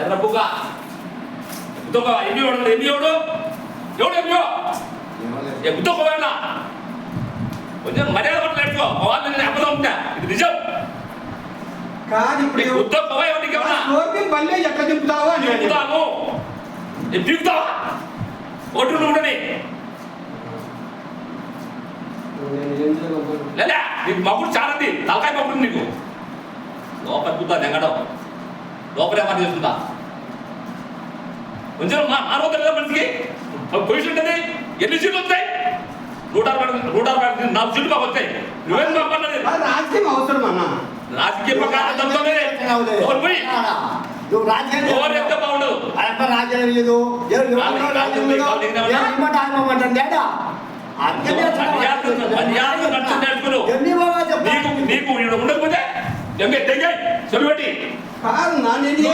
ఎర్ర బుగ్గ. గుద్దొక్క ఎంపీ వాడు ఎంపీ ఎవడు ఎవడు ఎంపీ ఏ గుద్దొక్క వాడినా కొంచెం మర్యాద పట్ల నేర్చుకో. వాళ్ళు నేను అబద్ధం ఉంటా ఇది నిజం. కాదు ఇప్పుడు గుద్దొక్క ఎవరికి బల్లే ఎట్లా దింపుతావు అని ఏ పీకుతావా ఒడ్డు ఉండని? లేదా నీకు మగుడు చాలా తలకాయ మగుడు నీకు. లోపల తెగడం లోపలే పని చేస్తుందా కొంచెం మా మానవత లేదా మనిషికి పొజిషన్ ఉంటుంది ఎన్ని సీట్లు వస్తాయి నూట అరవై నూట అరవై నాలుగు సీట్లు మాకు వస్తాయి నువ్వేం ఆ రాజకీయం అవసరం అన్న రాజకీయ ప్రకారం తప్పనే ఎవరు పోయి నువ్వు ఎవరు ఎంత లేదు నీకు ఈడ ఉండకపోతే చెవి పెట్టి కాదు నా నేను